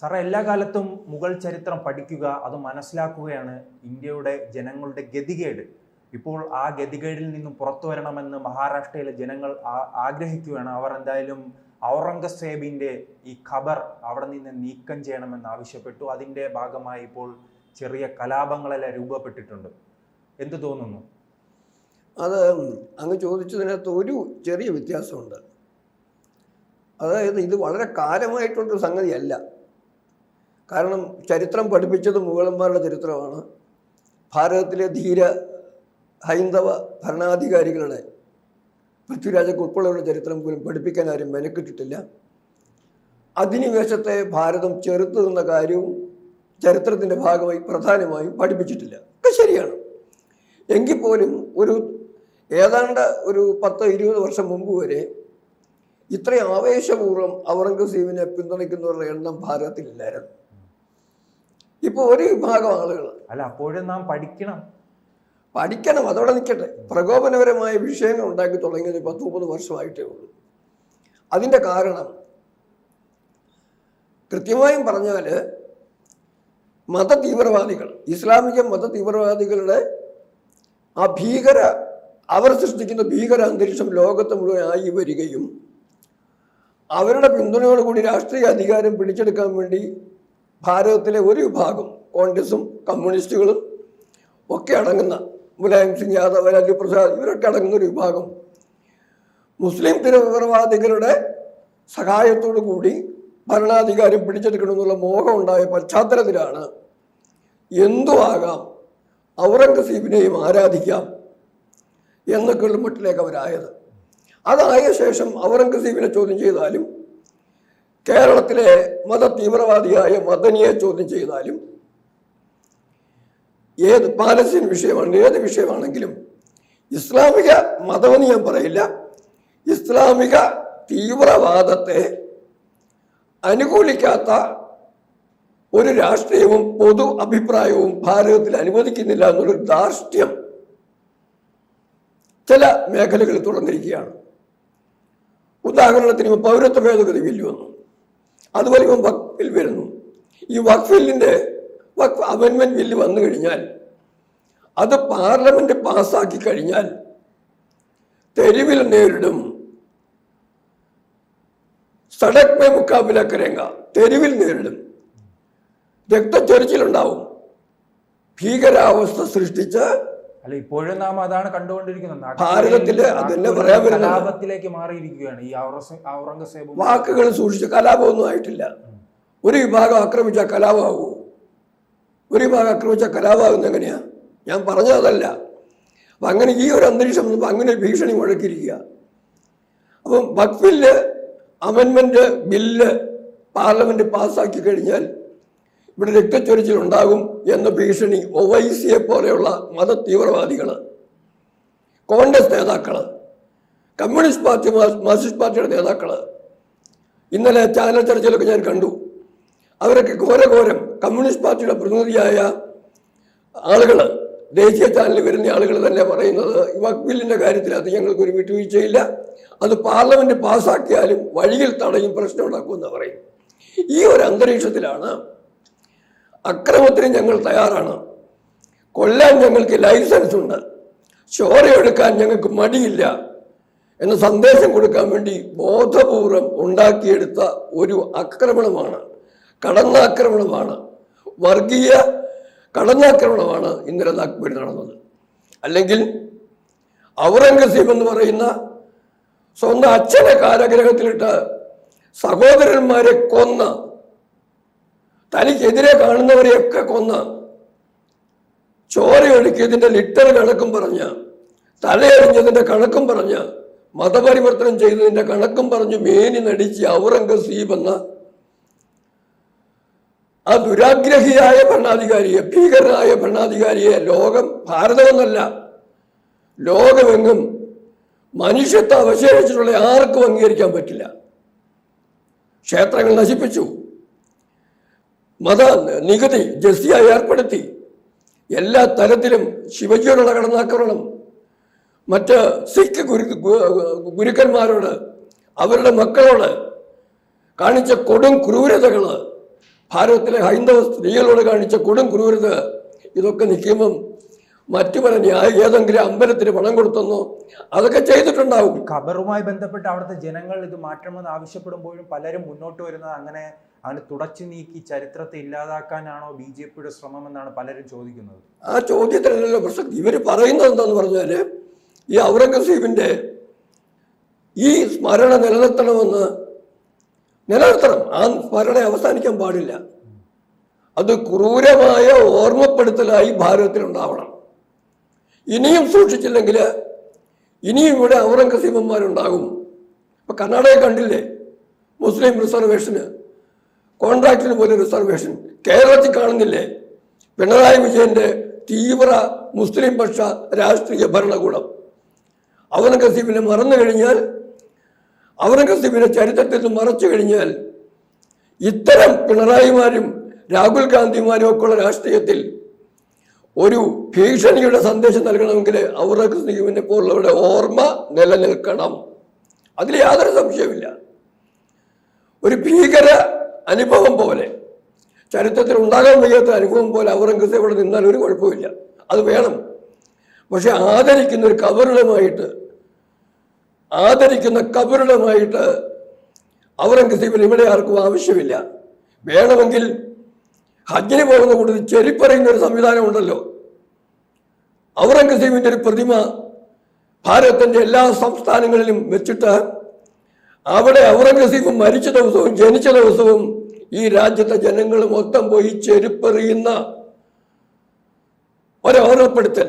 സാറേ എല്ലാ കാലത്തും മുഗൾ ചരിത്രം പഠിക്കുക അത് മനസ്സിലാക്കുകയാണ് ഇന്ത്യയുടെ ജനങ്ങളുടെ ഗതികേട്. ഇപ്പോൾ ആ ഗതികേടിൽ നിന്നും പുറത്തു വരണമെന്ന് മഹാരാഷ്ട്രയിലെ ജനങ്ങൾ ആഗ്രഹിക്കുകയാണ്. അവർ എന്തായാലും ഔറംഗസേബിന്റെ ഈ ഖബർ അവിടെ നിന്ന് നീക്കം ചെയ്യണമെന്ന് ആവശ്യപ്പെട്ടു. അതിന്റെ ഭാഗമായി ഇപ്പോൾ ചെറിയ കലാപങ്ങളെല്ലാം രൂപപ്പെട്ടിട്ടുണ്ട്. എന്ത് തോന്നുന്നു? അത് അങ്ങ് ചോദിച്ചതിനകത്ത് ഒരു ചെറിയ വ്യത്യാസമുണ്ട്. അതായത് ഇത് വളരെ കാലമായിട്ടുള്ളൊരു സംഗതിയല്ല. കാരണം ചരിത്രം പഠിപ്പിച്ചത് മുഗളന്മാരുടെ ചരിത്രമാണ്. ഭാരതത്തിലെ ധീര ഹൈന്ദവ ഭരണാധികാരികളുടെ പൃഥ്വിരാജൊക്കെ ഉൾപ്പെടെയുള്ള ചരിത്രം പോലും പഠിപ്പിക്കാൻ ആരും മെനക്കെട്ടിട്ടില്ല. അധിനിവേശത്തെ ഭാരതം ചെറുത്തു നിന്ന കാര്യവും ചരിത്രത്തിന്റെ ഭാഗമായി പ്രധാനമായും പഠിപ്പിച്ചിട്ടില്ല. ഒക്കെ ശരിയാണ്. എങ്കിൽ പോലും ഒരു ഏതാണ്ട് ഒരു പത്ത് ഇരുപത് വർഷം മുമ്പ് വരെ ഇത്രയും ആവേശപൂർവം ഔറംഗസീബിനെ പിന്തുണയ്ക്കുന്നവരുടെ എണ്ണം ഭാരതത്തിലില്ലായിരുന്നു. ഇപ്പോൾ ഒരു വിഭാഗം ആളുകൾ അല്ല അപ്പോഴും നാം പഠിക്കണം. പഠിക്കണം അതോടെ നിൽക്കട്ടെ. പ്രകോപനപരമായ വിഷയങ്ങൾ ഉണ്ടാക്കി തുടങ്ങിയത് പത്ത് മുപ്പത് വർഷമായിട്ടേ ഉള്ളൂ. അതിന്റെ കാരണം കൃത്യമായും പറഞ്ഞാൽ മത തീവ്രവാദികൾ ഇസ്ലാമിക മത തീവ്രവാദികളുടെ ആ ഭീകര അവർ സൃഷ്ടിക്കുന്ന ഭീകര അന്തരീക്ഷം ലോകത്ത് മുഴുവൻ ആയി വരികയും അവരുടെ പിന്തുണയോടുകൂടി രാഷ്ട്രീയ അധികാരം പിടിച്ചെടുക്കാൻ വേണ്ടി ഭാരതത്തിലെ ഒരു വിഭാഗം കോൺഗ്രസും കമ്മ്യൂണിസ്റ്റുകളും ഒക്കെ അടങ്ങുന്ന മുലായം സിംഗ് യാദവ് ലാലു പ്രസാദ് ഇവരൊക്കെ അടങ്ങുന്ന ഒരു വിഭാഗം. മുസ്ലിം തീവ്രവാദികളുടെ സഹായത്തോടു കൂടി ഭരണാധികാരം പിടിച്ചെടുക്കണമെന്നുള്ള മോഹം ഉണ്ടായ പശ്ചാത്തലത്തിലാണ് എന്തും ആകാം ഔറംഗസീബിനെയും ആരാധിക്കാം എന്നൊക്കെയുള്ള മട്ടിലേക്ക് അവരായത്. അതായ ശേഷം ഔറംഗസീബിനെ ചോദ്യം ചെയ്താലും കേരളത്തിലെ മത തീവ്രവാദിയായ മദനിയെ ചോദ്യം ചെയ്താലും ഏത് പാലസ്തീൻ വിഷയമാണ് ഏത് വിഷയമാണെങ്കിലും ഇസ്ലാമിക മതമെന്ന് ഞാൻ പറയില്ല. ഇസ്ലാമിക തീവ്രവാദത്തെ അനുകൂലിക്കാത്ത ഒരു രാഷ്ട്രീയവും പൊതു അഭിപ്രായവും ഭാരതത്തിൽ അനുവദിക്കുന്നില്ല എന്നുള്ളൊരു ധാർഷ്ട്യം ചില മേഖലകളിൽ തുടർന്നിരിക്കുകയാണ്. ഉദാഹരണത്തിന് പൗരത്വ ഭേദഗതി ബില്ല് വന്നു. അതുപോലെ ഇവൻ വക്ഫിൽ വരുന്നു. ഈ വക്ഫില്ലിന്റെ വക്ഫ് അമെൻമെന്റ് ബില്ല് വന്നു കഴിഞ്ഞാൽ അത് പാർലമെന്റ് പാസ്സാക്കി കഴിഞ്ഞാൽ തെരുവിൽ നേരിടും. സടക് മേ മുക്കാബില കരേങ്ക തെരുവിൽ നേരിടും. രക്തച്ചൊരിച്ചിലുണ്ടാവും. ഭീകരാവസ്ഥ സൃഷ്ടിച്ച് അല്ല ഇപ്പോഴും നാം അതാണ് കണ്ടുകൊണ്ടിരിക്കുന്നത്. നാട്ടിൽ ഭാരതത്തിൽ നാട്ടിൽ അതന്നെ പറയാൻ കലാപത്തിലേക്ക് മാറിയിരിക്കുകയാണ്. ഈ ഔറംഗസേബ് വാക്കുകൾ സൂക്ഷിച്ച് കലാപമൊന്നും ആയിട്ടില്ല. ഒരു വിഭാഗം ആക്രമിച്ച കലാപമാകൂ ഒരു വിഭാഗം ആക്രമിച്ച കലാപമാകുന്ന എങ്ങനെയാ? ഞാൻ പറഞ്ഞതല്ല അപ്പം അങ്ങനെ ഈ ഒരു അന്തരീക്ഷം അങ്ങനെ ഒരു ഭീഷണി മുഴക്കിയിരിക്കുക. അപ്പം വഖഫിൽ അമെന്മെന്റ് ബില്ല് പാർലമെന്റ് പാസ്സാക്കി കഴിഞ്ഞാൽ ഇവിടെ രക്തച്ചൊരിച്ചിൽ ഉണ്ടാകും എന്ന ഭീഷണി ഒവൈസിയെ പോലെയുള്ള മത തീവ്രവാദികൾ കോൺഗ്രസ് നേതാക്കൾ കമ്മ്യൂണിസ്റ്റ് പാർട്ടി മാർസിസ്റ്റ് പാർട്ടിയുടെ നേതാക്കൾ ഇന്നലെ ചാനൽ ചർച്ചയിലൊക്കെ ഞാൻ കണ്ടു. അവരൊക്കെ ഘോരഘോരം കമ്മ്യൂണിസ്റ്റ് പാർട്ടിയുടെ പ്രതിനിധിയായ ആളുകൾ ദേശീയ ചാനലിൽ വരുന്ന ആളുകൾ തന്നെ പറയുന്നത് വക്ബില്ലിന്റെ കാര്യത്തിൽ അത് ഞങ്ങൾക്ക് ഒരു വിട്ടുവീഴ്ചയില്ല. അത് പാർലമെന്റ് പാസ്സാക്കിയാലും വഴിയിൽ തടയും പ്രശ്നം ഉണ്ടാക്കുമെന്ന് പറയും ഈ ഒരു അന്തരീക്ഷത്തിലാണ് അക്രമത്തിന് ഞങ്ങൾ തയ്യാറാണ്. കൊല്ലാൻ ഞങ്ങൾക്ക് ലൈസൻസ് ഉണ്ട് ചോരയെടുക്കാൻ ഞങ്ങൾക്ക് മടിയില്ല എന്ന സന്ദേശം കൊടുക്കാൻ വേണ്ടി ബോധപൂർവം ഉണ്ടാക്കിയെടുത്ത ഒരു ആക്രമണമാണ് കടന്നാക്രമണമാണ് വർഗീയ കടന്നാക്രമണമാണ് ഇന്ദിര നാഗ്പൂരിൽ നടന്നത്. അല്ലെങ്കിൽ ഔറംഗസീബ് എന്ന് പറയുന്ന സ്വന്തം അച്ഛനെ കാരാഗ്രഹത്തിലിട്ട് സഹോദരന്മാരെ കൊന്ന് തനിക്കെതിരെ കാണുന്നവരെയൊക്കെ കൊന്ന് ചോരയൊഴുക്കിയതിന്റെ ലിറ്റർ കണക്കും പറഞ്ഞ് തലയെറിഞ്ഞതിന്റെ കണക്കും പറഞ്ഞ് മതപരിവർത്തനം ചെയ്തതിന്റെ കണക്കും പറഞ്ഞ് മേനി നടിച്ച് ഔറംഗസീബ് എന്ന ആ ദുരാഗ്രഹിയായ ഭരണാധികാരിയെ ഭീകരനായ ഭരണാധികാരിയെ ലോകം ഭാരതമെന്നല്ല ലോകമെങ്ങും മനുഷ്യത്വം അവശേഷിച്ചിട്ടുള്ള ആർക്കും അംഗീകരിക്കാൻ പറ്റില്ല. ക്ഷേത്രങ്ങൾ നശിപ്പിച്ചു. മത നികുതി ജസ്തിയായി ഏർപ്പെടുത്തി. എല്ലാ തരത്തിലും ശിവജിയോടുള്ള കടന്നാക്രമണം. മറ്റ് സിഖ് ഗുരു ഗുരുക്കന്മാരോട് അവരുടെ മക്കളോട് കാണിച്ച കൊടും ക്രൂരതകൾ ഭാരതത്തിലെ ഹൈന്ദവ സ്ത്രീകളോട് കാണിച്ച കൊടും ക്രൂരത ഇതൊക്കെ നിൽക്കുമ്പം മറ്റു പല ഏതെങ്കിലും അമ്പലത്തിന് പണം കൊടുത്തെന്നോ അതൊക്കെ ചെയ്തിട്ടുണ്ടാവും. ഖബറുമായി ബന്ധപ്പെട്ട് അവിടുത്തെ ജനങ്ങൾ ഇത് മാറ്റണമെന്ന് ആവശ്യപ്പെടുമ്പോഴും പലരും മുന്നോട്ട് വരുന്നത് അങ്ങനെ അങ്ങനെ തുടച്ചു നീക്കി ചരിത്രത്തെ ഇല്ലാതാക്കാനാണോ ബി ജെ പിയുടെ ശ്രമം എന്നാണ് പലരും ചോദിക്കുന്നത്. ആ ചോദ്യത്തിനല്ലോ പ്രസക്തി. ഇവർ പറയുന്നത് എന്താന്ന് പറഞ്ഞാൽ ഈ ഔറംഗസീബിന്റെ ഈ സ്മരണ നിലനിർത്തണമെന്ന് നിലനിർത്തണം. ആ സ്മരണ അവസാനിക്കാൻ പാടില്ല. അത് ക്രൂരമായ ഓർമ്മപ്പെടുത്തലായി ഭാരതത്തിലുണ്ടാവണം. ഇനിയും സൂക്ഷിച്ചില്ലെങ്കിൽ ഇനിയും ഇവിടെ ഔറംഗസീബന്മാരുണ്ടാകും. ഇപ്പൊ കർണാടക കണ്ടില്ലേ? മുസ്ലിം റിസർവേഷന് കോൺട്രാക്റ്റിന് പോലും റിസർവേഷൻ. കേരളത്തിൽ കാണുന്നില്ലേ? പിണറായി വിജയന്റെ തീവ്ര മുസ്ലിം പക്ഷ രാഷ്ട്രീയ ഭരണകൂടം. ഔറംഗസീബിനെ മറന്നു കഴിഞ്ഞാൽ ഔറംഗസീബിനെ ചരിത്രത്തിൽ നിന്ന് മറച്ചു കഴിഞ്ഞാൽ ഇത്തരം പിണറായിമാരും രാഹുൽ ഗാന്ധിമാരും ഒക്കെയുള്ള രാഷ്ട്രീയത്തിൽ ഒരു ഭീഷണിയുടെ സന്ദേശം നൽകണമെങ്കിൽ ഔറംഗസീബിനെ പോലുള്ളവരുടെ ഓർമ്മ നിലനിൽക്കണം. അതിൽ യാതൊരു സംശയമില്ല ഒരു ഭീകര അനുഭവം പോലെ ചരിത്രത്തിൽ ഉണ്ടാകാൻ വയ്യാത്ത അനുഭവം പോലെ ഔറംഗസേബ് ഇവിടെ നിന്നാൽ ഒരു കുഴപ്പമില്ല അത് വേണം. പക്ഷെ ആദരിക്കുന്ന ഒരു കബറിടമായിട്ട് ആദരിക്കുന്ന കബറിടമായിട്ട് ഔറംഗസീബിന് ഇവിടെ ആർക്കും ആവശ്യമില്ല. വേണമെങ്കിൽ ഹജ്ജിന് പോകുന്ന കൂട്ടത്തിൽ ചെരിപ്പറയുന്ന ഒരു സംവിധാനം ഉണ്ടല്ലോ ഔറംഗസീബിന്റെ ഒരു പ്രതിമ ഭാരതത്തിന്റെ എല്ലാ സംസ്ഥാനങ്ങളിലും വെച്ചിട്ട് അവിടെ ഔറംഗസീബ് മരിച്ച ദിവസവും ജനിച്ച ദിവസവും ഈ രാജ്യത്തെ ജനങ്ങൾ മൊത്തം പോയി ചെരുപ്പെറിയുന്ന ഒരു ഓർമ്മപ്പെടുത്തൽ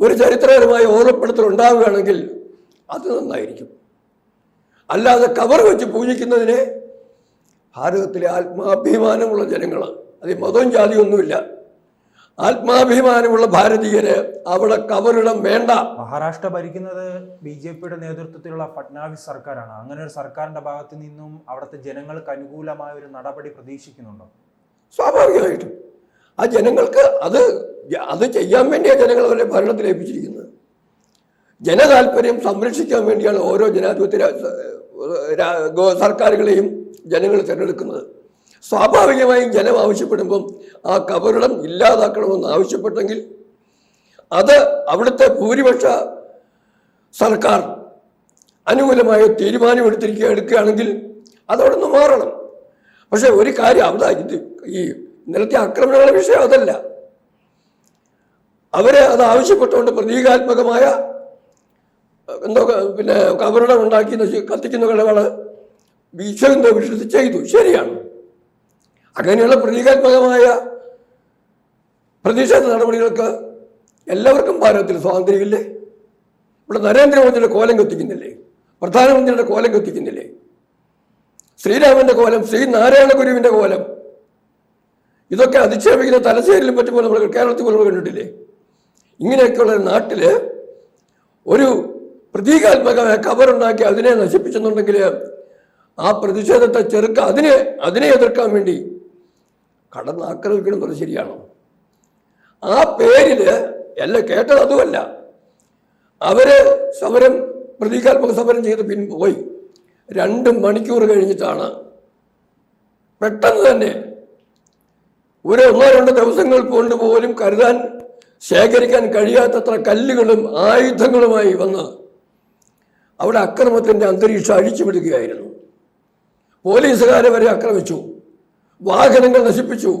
ഒരു ചരിത്രപരമായ ഓർമ്മപ്പെടുത്തൽ ഉണ്ടാവുകയാണെങ്കിൽ അത് നന്നായിരിക്കും. അല്ലാതെ കവർ വെച്ച് പൂജിക്കുന്നതിനെ ഭാരതത്തിലെ ആത്മാഭിമാനമുള്ള ജനങ്ങൾ അത് മതവും ജാതിയൊന്നുമില്ല. ആത്മാഭിമാനമുള്ള ഭാരതീയര് അവിടെ കവറിടം വേണ്ട. മഹാരാഷ്ട്ര ഭരിക്കുന്നത് ബി ജെ പിയുടെ നേതൃത്വത്തിലുള്ള ഫട്നാവിസ് സർക്കാരാണ്. അങ്ങനെ ഒരു സർക്കാരിന്റെ ഭാഗത്ത് നിന്നും അവിടുത്തെ ജനങ്ങൾക്ക് അനുകൂലമായ ഒരു നടപടി പ്രതീക്ഷിക്കുന്നുണ്ടോ? സ്വാഭാവികമായിട്ടും. ആ ജനങ്ങൾക്ക് അത് അത് ചെയ്യാൻ വേണ്ടിയാണ് ജനങ്ങൾ അവരെ ഭരണത്തിൽ ഏൽപ്പിച്ചിരിക്കുന്നത്. ജനതാൽപര്യം സംരക്ഷിക്കാൻ വേണ്ടിയാണ് ഓരോ ജനാധിപത്യ സർക്കാരുകളെയും ജനങ്ങൾ തിരഞ്ഞെടുക്കുന്നത്. സ്വാഭാവികമായും ജനം ആവശ്യപ്പെടുമ്പം ആ കബറിടം ഇല്ലാതാക്കണമെന്ന് ആവശ്യപ്പെട്ടെങ്കിൽ അത് അവിടുത്തെ ഭൂരിപക്ഷ സർക്കാർ അനുകൂലമായ തീരുമാനമെടുത്തിരിക്കുക എടുക്കുകയാണെങ്കിൽ അതവിടെ നിന്ന് മാറണം. പക്ഷെ ഒരു കാര്യം അവിടെ ഇത് ഈ ഇന്നലത്തെ ആക്രമണങ്ങളുടെ വിഷയം അതല്ല. അവരെ അത് ആവശ്യപ്പെട്ടുകൊണ്ട് പ്രതീകാത്മകമായ എന്തോ പിന്നെ കബറിടം ഉണ്ടാക്കി കത്തിക്കുന്ന കത്തിക്കുന്ന വിശ്വ എന്തോ വിഷയത്തിൽ ചെയ്തു. ശരിയാണ്. അങ്ങനെയുള്ള പ്രതീകാത്മകമായ പ്രതിഷേധ നടപടികൾക്ക് എല്ലാവർക്കും ഭാരതത്തിൽ സ്വാതന്ത്ര്യമില്ലേ? ഇവിടെ നരേന്ദ്രമോദിയുടെ കോലം കത്തിക്കുന്നില്ലേ? പ്രധാനമന്ത്രിയുടെ കോലം കത്തിക്കുന്നില്ലേ? ശ്രീരാമന്റെ കോലം ശ്രീനാരായണ ഗുരുവിന്റെ കോലം. ഇതൊക്കെ അധിക്ഷേപിക്കുന്ന തലശ്ശേരിയിലും പറ്റുമ്പോൾ നമ്മൾ കേരളത്തിൽ പോലും കണ്ടിട്ടില്ലേ? ഇങ്ങനെയൊക്കെയുള്ള ഒരു നാട്ടിൽ ഒരു പ്രതീകാത്മകമായ കബറുണ്ടാക്കി അതിനെ നശിപ്പിച്ചെന്നുണ്ടെങ്കിൽ ആ പ്രതിഷേധത്തെ ചെറുക്ക അതിനെ അതിനെ എതിർക്കാൻ വേണ്ടി കടന്ന് ആക്രമിക്കണം എന്നുള്ളത് ശരിയാണോ? ആ പേരിൽ അല്ല കേട്ടത് അതുമല്ല. അവർ സമരം പ്രതീകാത്മക സമരം ചെയ്ത് പിൻ പോയി. രണ്ട് മണിക്കൂർ കഴിഞ്ഞിട്ടാണ്. പെട്ടെന്ന് തന്നെ ഒരു ഒന്നോ രണ്ടോ ദിവസങ്ങൾ കൊണ്ട് പോലും കരുതാൻ ശേഖരിക്കാൻ കഴിയാത്തത്ര കല്ലുകളും ആയുധങ്ങളുമായി വന്ന് അവിടെ അക്രമത്തിന്റെ അന്തരീക്ഷം അഴിച്ചുവിടുകയായിരുന്നു. പോലീസുകാരെ വരെ ആക്രമിച്ചു. വാഹനങ്ങൾ നശിപ്പിച്ചു.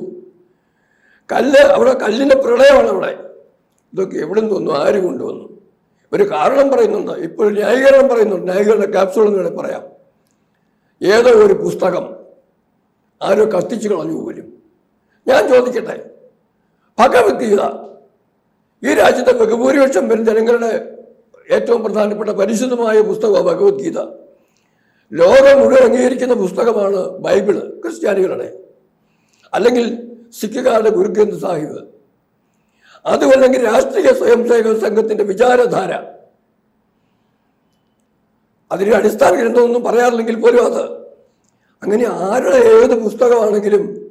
കല്ല് അവിടെ കല്ലിന്റെ പ്രളയമാണ് അവിടെ. ഇതൊക്കെ എവിടെ നിന്ന് വന്നു? ആര് കൊണ്ടുവന്നു? ഒരു കാരണം പറയുന്നുണ്ട്? ഇപ്പോൾ ന്യായീകരണം പറയുന്നുണ്ട് ന്യായീകരണ ക്യാപ്സൂൾ എന്ന് വേണേൽ പറയാം. ഏതോ ഒരു പുസ്തകം. ആരോ കത്തിച്ചു കളഞ്ഞു പോലും. ഞാൻ ചോദിക്കട്ടെ? ഭഗവത്ഗീത ഈ രാജ്യത്തെ ബഹുഭൂരിപക്ഷം വരും ജനങ്ങളുടെ ഏറ്റവും പ്രധാനപ്പെട്ട പരിശുദ്ധമായ പുസ്തകമാണ് ഭഗവത്ഗീത ലോകം മുഴുവൻ അംഗീകരിക്കുന്ന പുസ്തകമാണ് ബൈബിൾ. ക്രിസ്ത്യാനികളുടെ. അല്ലെങ്കിൽ സിഖുകാരുടെ ഗുരുഗ്രന്ഥ സാഹിബ്? അതുമല്ലെങ്കിൽ രാഷ്ട്രീയ സ്വയംസേവക സംഘത്തിന്റെ വിചാരധാര. അതിന്റെ അടിസ്ഥാന ഗ്രന്ഥമൊന്നും പറയാറില്ലെങ്കിൽ പോലും അത്. അങ്ങനെ ആരുടെ ഏത് പുസ്തകമാണെങ്കിലും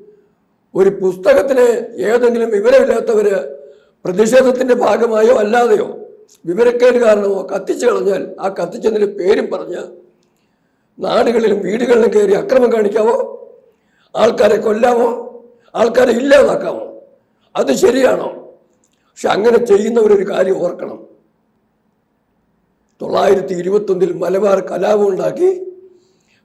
ഒരു പുസ്തകത്തിലെ ഏതെങ്കിലും വിവരമില്ലാത്തവര് പ്രതിഷേധത്തിന്റെ ഭാഗമായോ അല്ലാതെയോ വിവരക്കേട് കാരണമോ കത്തിച്ചു കളഞ്ഞാൽ ആ കത്തിച്ചതിന്റെ പേരും പറഞ്ഞ് നാടുകളിലും വീടുകളിലും കയറി അക്രമം കാണിക്കാവോ? ആൾക്കാരെ കൊല്ലാമോ ആൾക്കാരെ ഇല്ലാതാക്കാമോ? അത് ശരിയാണോ? പക്ഷെ അങ്ങനെ ചെയ്യുന്നവരൊരു കാര്യം ഓർക്കണം. തൊള്ളായിരത്തി ഇരുപത്തൊന്നിൽ മലബാർ കലാപം ഉണ്ടാക്കി.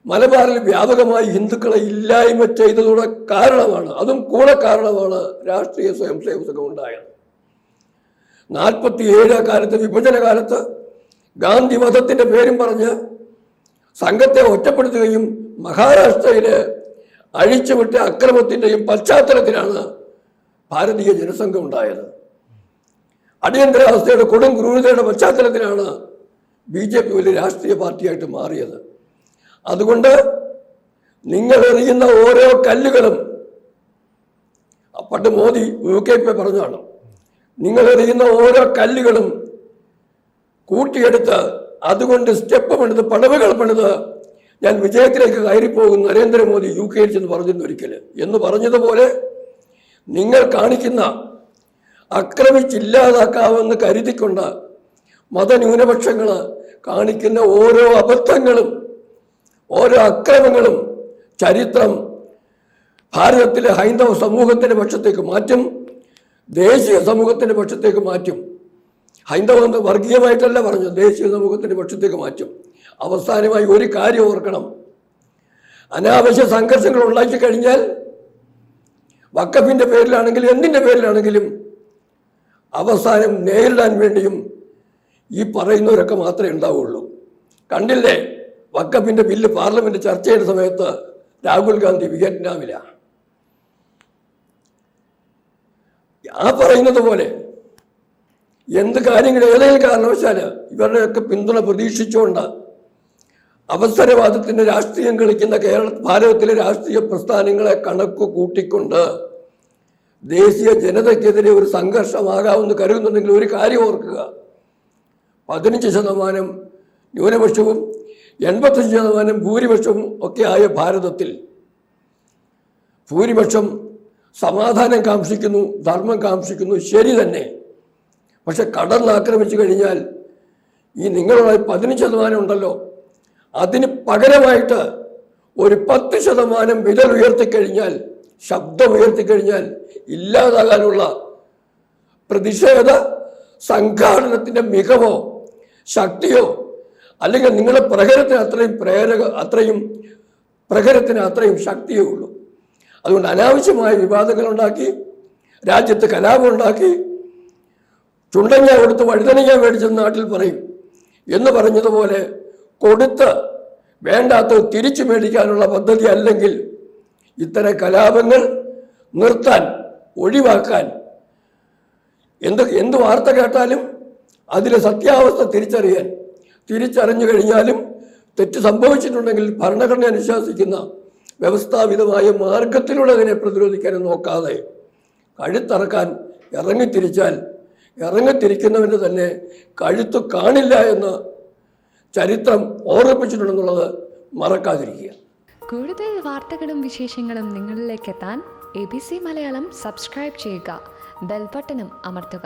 മലബാറിൽ വ്യാപകമായി ഹിന്ദുക്കളെ ഇല്ലായ്മ ചെയ്തതോടെ കാരണമാണ് അതും കൂടെ കാരണമാണ് രാഷ്ട്രീയ സ്വയം സേവകം ഉണ്ടായത്. നാൽപ്പത്തി ഏഴ് കാലത്ത് വിഭജന കാലത്ത് ഗാന്ധി മതത്തിന്റെ പേരും പറഞ്ഞ് സംഘത്തെ ഒറ്റപ്പെടുത്തുകയും മഹാരാഷ്ട്രയിലെ അഴിച്ചുവിട്ട അക്രമത്തിന്റെയും പശ്ചാത്തലത്തിലാണ് ഭാരതീയ ജനസംഘം ഉണ്ടായത്. അടിയന്തരാവസ്ഥയുടെ കൊടും ക്രൂരതയുടെ പശ്ചാത്തലത്തിലാണ് ബി ജെ പി ഒരു രാഷ്ട്രീയ പാർട്ടിയായിട്ട് മാറിയത്. അതുകൊണ്ട് നിങ്ങൾ എറിയുന്ന ഓരോ കല്ലുകളും പണ്ട് മോദി യു കെ പി പറഞ്ഞാണ് നിങ്ങൾ എറിയുന്ന ഓരോ കല്ലുകളും കൂട്ടിയെടുത്ത് അതുകൊണ്ട് സ്റ്റെപ്പ് പണിത് പടവുകൾ പണിത് ഞാൻ വിജയത്തിലേക്ക് കയറിപ്പോകും നരേന്ദ്രമോദി യു കെയിൽ ചെന്ന് പറഞ്ഞിരുന്നു ഒരിക്കൽ. എന്ന് പറഞ്ഞതുപോലെ നിങ്ങൾ കാണിക്കുന്ന അക്രമിച്ചില്ലാതാക്കാമെന്ന് കരുതിക്കൊണ്ട് മതന്യൂനപക്ഷങ്ങൾ കാണിക്കുന്ന ഓരോ അബദ്ധങ്ങളും ഓരോ അക്രമങ്ങളും ചരിത്രം ഭാരതത്തിലെ ഹൈന്ദവ സമൂഹത്തിന്റെ പക്ഷത്തേക്ക് മാറ്റും ദേശീയ സമൂഹത്തിന്റെ പക്ഷത്തേക്ക് മാറ്റും. ഹൈന്ദവ വർഗീയമായിട്ടല്ല പറഞ്ഞു ദേശീയ സമൂഹത്തിന്റെ പക്ഷത്തേക്ക് മാറ്റും. അവസാനമായി ഒരു കാര്യം ഓർക്കണം. അനാവശ്യ സംഘർഷങ്ങൾ ഉണ്ടാക്കി കഴിഞ്ഞാൽ വക്കഫിന്റെ പേരിലാണെങ്കിലും എന്തിന്റെ പേരിലാണെങ്കിലും അവസാനം നേരിടാൻ വേണ്ടിയും ഈ പറയുന്നവരൊക്കെ മാത്രമേ ഉണ്ടാവുള്ളൂ. കണ്ടില്ലേ? വക്കഫിന്റെ ബില്ല് പാർലമെന്റ് ചർച്ച ചെയ്ത സമയത്ത് രാഹുൽ ഗാന്ധി വിയറ്റ്നാമിലാണ്. ആ പറയുന്നത് പോലെ എന്ത് കാര്യങ്ങൾ ഏതെങ്കിലും കാരണവശാൽ ഇവരുടെയൊക്കെ പിന്തുണ പ്രതീക്ഷിച്ചുകൊണ്ട് അവസരവാദത്തിന്റെ രാഷ്ട്രീയം കളിക്കുന്ന കേരള ഭാരതത്തിലെ രാഷ്ട്രീയ പ്രസ്ഥാനങ്ങളെ കണക്ക് കൂട്ടിക്കൊണ്ട് ദേശീയ ജനതയ്ക്കെതിരെ ഒരു സംഘർഷമാകാമെന്ന് കരുതുന്നുണ്ടെങ്കിൽ ഒരു കാര്യം ഓർക്കുക. പതിനഞ്ച് ശതമാനം ന്യൂനപക്ഷവും എൺപത്തഞ്ച് ശതമാനം ഭൂരിപക്ഷവും ഒക്കെ ആയ ഭാരതത്തിൽ ഭൂരിപക്ഷം സമാധാനം കാംക്ഷിക്കുന്നു ധർമ്മം കാംക്ഷിക്കുന്നു ശരി തന്നെ. പക്ഷെ കടന്നാക്രമിച്ചു കഴിഞ്ഞാൽ ഈ നിങ്ങളുടെ പതിനഞ്ച് ശതമാനം ഉണ്ടല്ലോ. അതിന് പകരമായിട്ട് ഒരു പത്ത് ശതമാനം വിരൽ ഉയർത്തിക്കഴിഞ്ഞാൽ ശബ്ദം ഉയർത്തിക്കഴിഞ്ഞാൽ ഇല്ലാതാകാനുള്ള പ്രതിഷേധ സംഘാടനത്തിന്റെ മികവോ ശക്തിയോ അല്ലെങ്കിൽ നിങ്ങളുടെ പ്രഹരത്തിന് അത്രയും പ്രേരക അത്രയും പ്രഹരത്തിന് അത്രയും ശക്തിയേ ഉള്ളൂ. അതുകൊണ്ട് അനാവശ്യമായ വിവാദങ്ങൾ ഉണ്ടാക്കി രാജ്യത്ത് കലാപം ഉണ്ടാക്കി ചുണ്ടങ്ങ കൊടുത്ത് വഴുതനങ്ങ മേടിച്ചെന്ന് നാട്ടിൽ പറയും. എന്ന് പറഞ്ഞതുപോലെ കൊടുത്ത് വേണ്ടാത്തത് തിരിച്ചു മേടിക്കാനുള്ള പദ്ധതി അല്ലെങ്കിൽ ഇത്തരം കലാപങ്ങൾ നിർത്താൻ ഒഴിവാക്കാൻ എന്ത് എന്ത് വാർത്ത കേട്ടാലും അതിലെ സത്യാവസ്ഥ തിരിച്ചറിയാൻ തിരിച്ചറിഞ്ഞു കഴിഞ്ഞാലും തെറ്റ് സംഭവിച്ചിട്ടുണ്ടെങ്കിൽ ഭരണഘടന അനുശാസിക്കുന്ന വ്യവസ്ഥാപിതമായ മാർഗത്തിലൂടെ അതിനെ പ്രതിരോധിക്കാനും നോക്കാതെ കഴുത്തറക്കാൻ ഇറങ്ങിത്തിരിച്ചാൽ ഇറങ്ങിത്തിരിക്കുന്നവന് തന്നെ കഴുത്ത് കാണില്ല എന്ന് ചരിത്രം ഓർമ്മിപ്പിച്ചിട്ടുണ്ടെന്നുള്ളത് മറക്കാതിരിക്കുക. കൂടുതൽ വാർത്തകളും വിശേഷങ്ങളും നിങ്ങളിലേക്ക് എത്താൻ A B C Malayalam subscribe ചെയ്യുക. ബെൽബട്ടനും അമർത്തുക.